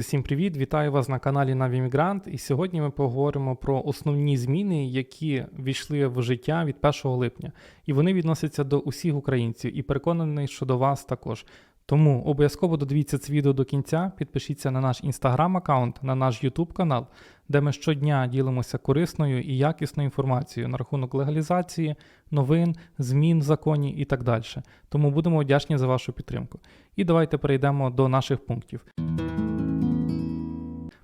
Всім привіт! Вітаю вас на каналі Навімігрант. І сьогодні ми поговоримо про основні зміни, які війшли в життя від 1 липня. І вони відносяться до усіх українців і переконаний, що до вас також. Тому обов'язково додивіться це відео до кінця, підпишіться на наш інстаграм аккаунт, на наш YouTube канал, де ми щодня ділимося корисною і якісною інформацією на рахунок легалізації, новин, змін в законі і так далі. Тому будемо вдячні за вашу підтримку. І давайте перейдемо до наших пунктів.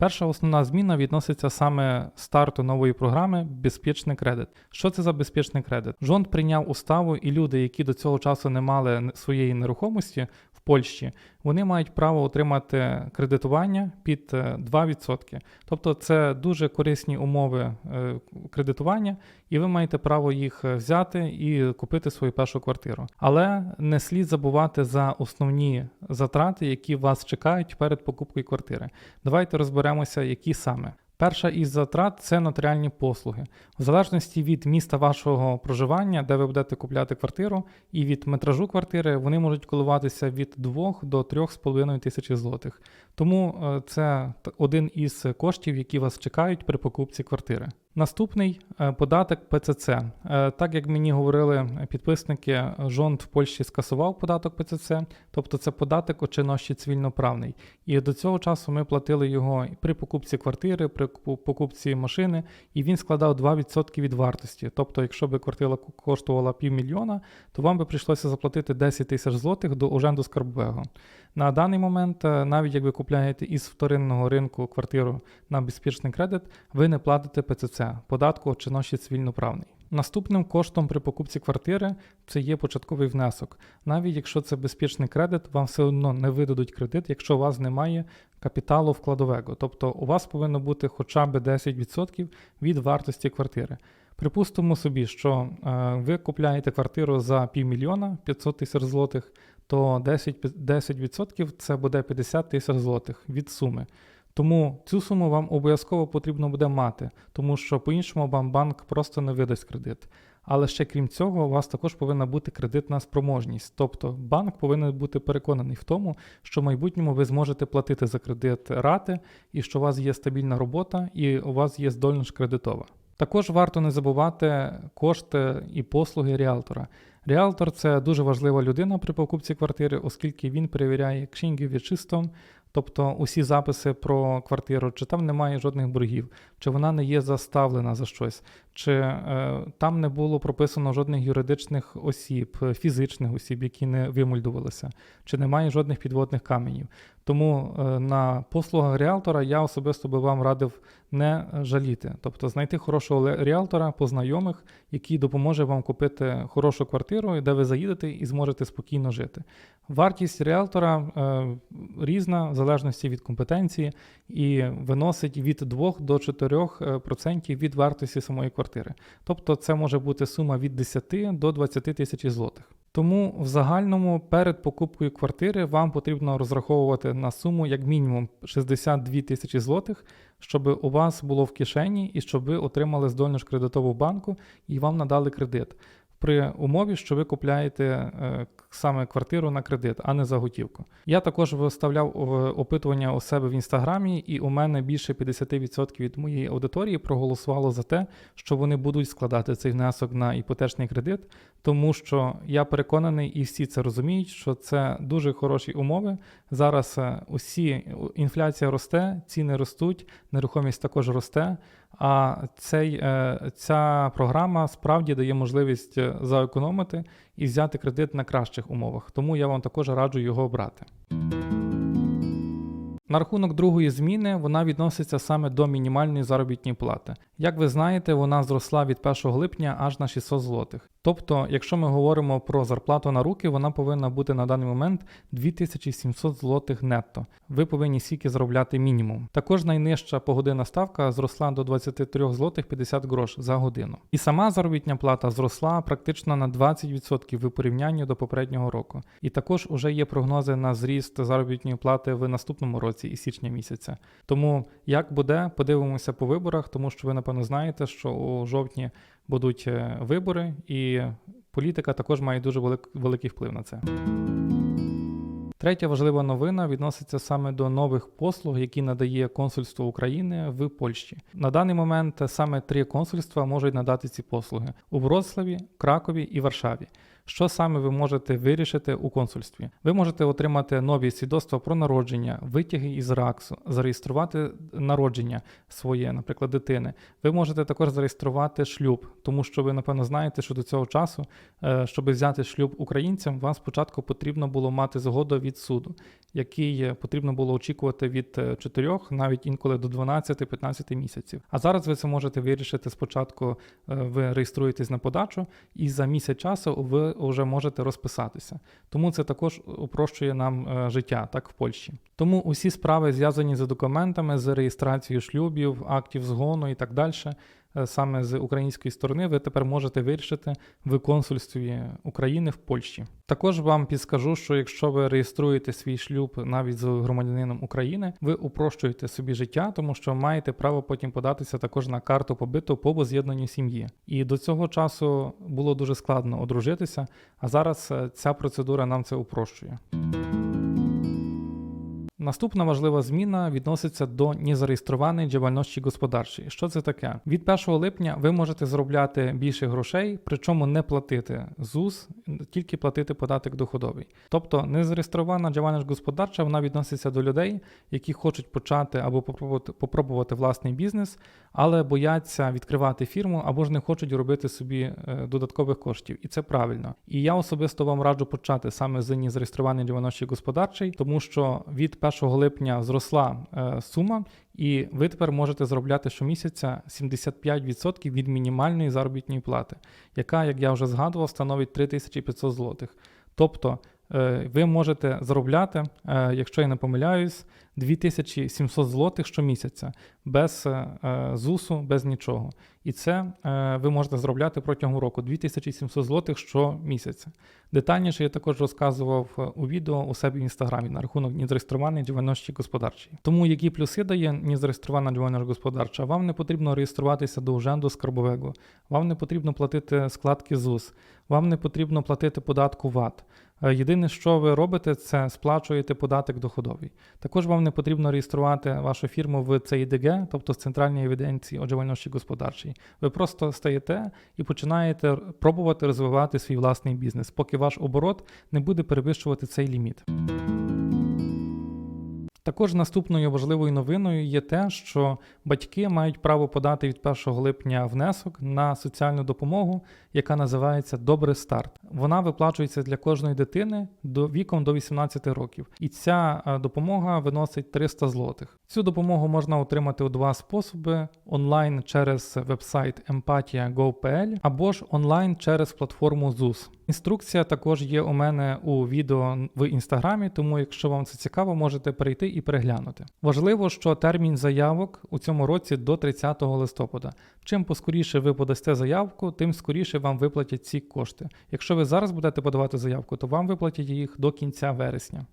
Перша основна зміна відноситься саме старту нової програми Безпечний кредит. Що це за безпечний кредит? Жонд прийняв уставу, і люди, які до цього часу не мали своєї нерухомості Польщі, вони мають право отримати кредитування під е, 2%. Тобто це дуже корисні умови е, кредитування, і ви маєте право їх е, взяти і купити свою першу квартиру. Але не слід забувати за основні затрати, які вас чекають перед покупкою квартири. Давайте розберемося, які саме. Перша із затрат це нотаріальні послуги. В залежності від міста вашого проживання, де ви будете купляти квартиру, і від метражу квартири вони можуть коливатися від 2 до 3,5 тисячі злотих. Тому е, це один із коштів, які вас чекають при покупці квартири. Наступний е, податок ПЦЦ. Е, Так як мені говорили підписники, жонд в Польщі скасував податок ПЦЦ, тобто це податок очинощі цивільноправний. І до цього часу ми платили його при покупці квартири, при покупці машини, і він складав 2% від вартості. Тобто, якщо б квартира ко- коштувала півмільйона, то вам би прийшлося заплатити 10 тисяч злотих до Уженду Скарбового. На даний момент, е, навіть як ви купляєте із вторинного ринку квартиру на безпечний кредит, ви не платите ПЦЦ, податку очинощі цивільноправний. Наступним коштом при покупці квартири це є початковий внесок. Навіть якщо це безпечний кредит, вам все одно не видадуть кредит, якщо у вас немає капіталу вкладового. Тобто у вас повинно бути хоча б 10% від вартості квартири. Припустимо собі, що е, ви купляєте квартиру за півмільйона 500 тисяч злотих, то 10%, 10% це буде 50 тисяч злотих від суми. Тому цю суму вам обов'язково потрібно буде мати, тому що по-іншому вам банк просто не видасть кредит. Але ще крім цього, у вас також повинна бути кредитна спроможність. Тобто банк повинен бути переконаний в тому, що в майбутньому ви зможете платити за кредит рати, і що у вас є стабільна робота, і у вас є здольність кредитова. Також варто не забувати кошти і послуги ріалтора. Ріалтор це дуже важлива людина при покупці квартири, оскільки він перевіряє кшінги вічистом, тобто усі записи про квартиру, чи там немає жодних боргів, чи вона не є заставлена за щось, чи е, там не було прописано жодних юридичних осіб, фізичних осіб, які не вимульдувалися, чи немає жодних підводних каменів. Тому е, на послугах ріалтора я особисто би вам радив не жаліти, тобто знайти хорошого ріалтора по знайомих, який допоможе вам купити хорошу квартиру, де ви заїдете і зможете спокійно жити. Вартість ріалтора е, різна в залежності від компетенції і виносить від 2 до 4% від вартості самої квартири. Тобто це може бути сума від 10 до 20 тисяч злотих. Тому в загальному перед покупкою квартири вам потрібно розраховувати на суму як мінімум 62 тисячі злотих, щоб у вас було в кишені і щоб ви отримали здольність кредитову банку і вам надали кредит. При умові, що ви купляєте е, саме квартиру на кредит, а не за готівку. Я також виставляв е, опитування у себе в інстаграмі, і у мене більше 50% від моєї аудиторії проголосувало за те, що вони будуть складати цей внесок на іпотечний кредит, тому що я переконаний, і всі це розуміють, що це дуже хороші умови. Зараз е, усі інфляція росте, ціни ростуть, нерухомість також росте. А цей, ця програма справді дає можливість заекономити і взяти кредит на кращих умовах. Тому я вам також раджу його обрати. На рахунок другої зміни вона відноситься саме до мінімальної заробітної плати. Як ви знаєте, вона зросла від 1 липня аж на 600 злотих. Тобто, якщо ми говоримо про зарплату на руки, вона повинна бути на даний момент 2700 злотих нетто. Ви повинні стільки заробляти мінімум. Також найнижча погодинна ставка зросла до 23 злотих 50 грош за годину. І сама заробітня плата зросла практично на 20% в порівнянні до попереднього року. І також уже є прогнози на зріст заробітної плати в наступному році і січня місяця. Тому як буде, подивимося по виборах, тому що ви напевно знаєте, що у жовтні будуть е, вибори, і політика також має дуже велик, великий вплив на це. Третя важлива новина відноситься саме до нових послуг, які надає консульство України в Польщі. На даний момент саме три консульства можуть надати ці послуги у Вроцлаві, Кракові і Варшаві. Що саме ви можете вирішити у консульстві? Ви можете отримати нові свідоцтва про народження, витяги із РАКСу, зареєструвати народження своє, наприклад, дитини. Ви можете також зареєструвати шлюб, тому що ви напевно знаєте, що до цього часу, е, щоб взяти шлюб українцям, вам спочатку потрібно було мати згоду від суду, який е, потрібно було очікувати від 4, навіть інколи до 12-15 місяців. А зараз ви це можете вирішити спочатку. е, Ви реєструєтесь на подачу, і за місяць часу ви вже можете розписатися. Тому це також упрощує нам е, життя, так в Польщі. Тому усі справи зв'язані з документами, з реєстрацією шлюбів, актів згону і так далі. Е, Саме з української сторони ви тепер можете вирішити в консульстві України в Польщі. Також вам підскажу, що якщо ви реєструєте свій шлюб навіть з громадянином України, ви упрощуєте собі життя, тому що маєте право потім податися також на карту побиту по воз'єднанню сім'ї. І до цього часу було дуже складно одружитися, а зараз е, ця процедура нам це упрощує. Наступна важлива зміна відноситься до незареєстрованої діяльності господарчої. Що це таке? Від 1 липня ви можете заробляти більше грошей, причому не платити ЗУС, тільки платити податок доходовий. Тобто незареєстрована діяльність господарча вона відноситься до людей, які хочуть почати або попробувати, попробувати власний бізнес, але бояться відкривати фірму або ж не хочуть робити собі е, додаткових коштів. І це правильно. І я особисто вам раджу почати саме з незареєстрованої діяльності господарчої, тому що від 1 липня зросла е, сума, і ви тепер можете заробляти щомісяця 75% від мінімальної заробітної плати, яка, як я вже згадував, становить 3500 злотих. Тобто ви можете заробляти, е, якщо я не помиляюсь, 2700 злотих щомісяця без е, е, ЗУСу, без нічого. І це е, ви можете заробляти протягом року 2700 злотих щомісяця. Детальніше я також розказував е, у відео у себе в інстаграмі на рахунок незареєстрованої діяльності господарчої. Тому які плюси дає незареєстрована діяльність господарча? Вам не потрібно реєструватися до уженду скарбового, вам не потрібно платити складки ЗУС, вам не потрібно платити податку ВАТ. Е, Єдине, що ви робите, це сплачуєте податок доходовий. Також вам не потрібно реєструвати вашу фірму в ЦІДГ, тобто в центральній евіденції одягальності господарчій. Ви просто стаєте і починаєте пробувати розвивати свій власний бізнес, поки ваш оборот не буде перевищувати цей ліміт. Також наступною важливою новиною є те, що батьки мають право подати від 1 липня внесок на соціальну допомогу, яка називається Добрий старт. Вона виплачується для кожної дитини до віком до 18 років, і ця е, допомога виносить 300 злотих. Цю допомогу можна отримати у два способи: онлайн через вебсайт empatia.go.pl або ж онлайн через платформу ZUS. Інструкція також є у мене у відео в інстаграмі, тому якщо вам це цікаво, можете перейти переглянути. Важливо, що термін заявок у цьому році до 30 листопада. Чим поскоріше ви подасте заявку, тим скоріше вам виплатять ці кошти. Якщо ви зараз будете подавати заявку, то вам виплатять їх до кінця вересня.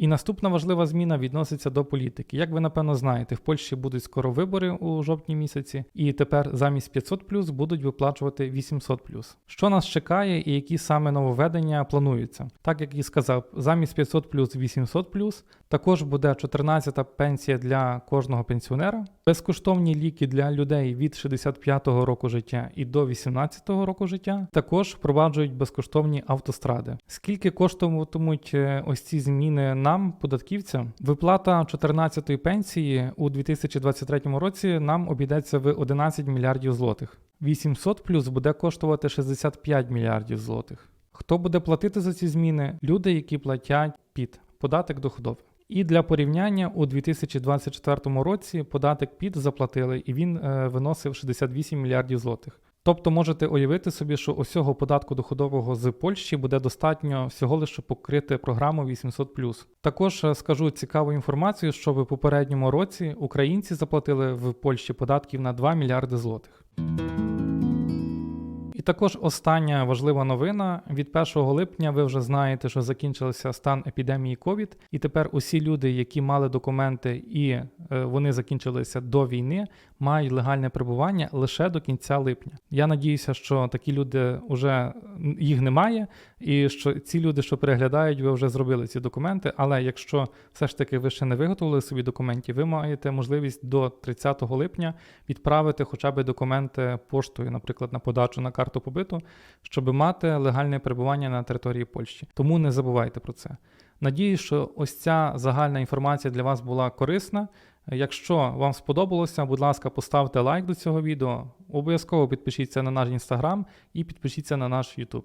І наступна важлива зміна відноситься до політики. Як ви напевно знаєте, в Польщі будуть скоро вибори у жовтні місяці, і тепер замість 500 будуть виплачувати 800 Що нас чекає і які саме нововведення плануються? Так як і сказав, замість 500 800 також буде 14-та пенсія для кожного пенсіонера, безкоштовні ліки для людей від 65-го року життя і до 18-го року життя. Також впроваджують безкоштовні автостради. Скільки коштуватимуть е, ось ці зміни нам, податківцям? Виплата 14-ї пенсії у 2023 році нам обійдеться в 11 мільярдів злотих. 800 плюс буде коштувати 65 мільярдів злотих. Хто буде платити за ці зміни? Люди, які платять під податок доходовий. І для порівняння у 2024 році податок ПІД заплатили, і він е, виносив 68 мільярдів злотих. Тобто можете уявити собі, що усього податку доходового з Польщі буде достатньо всього лише покрити програму 800+. Також е, скажу цікаву інформацію, що в попередньому році українці заплатили в Польщі податків на 2 мільярди злотих. І також остання важлива новина: від 1 липня ви вже знаєте, що закінчився стан епідемії COVID, і тепер усі люди, які мали документи і е, вони закінчилися до війни, мають легальне перебування лише до кінця липня. Я надіюся, що такі люди вже їх немає, і що ці люди, що переглядають, ви вже зробили ці документи. Але якщо все ж таки ви ще не виготовили собі документів, ви маєте можливість до 30 липня відправити хоча б документи поштою, наприклад, на подачу на карту побиту, щоб мати легальне перебування на території Польщі. Тому не забувайте про це. Надіюсь, що ось ця загальна інформація для вас була корисна. Якщо вам сподобалося, будь ласка, поставте лайк до цього відео. Обов'язково підпишіться на наш інстаграм і підпишіться на наш YouTube.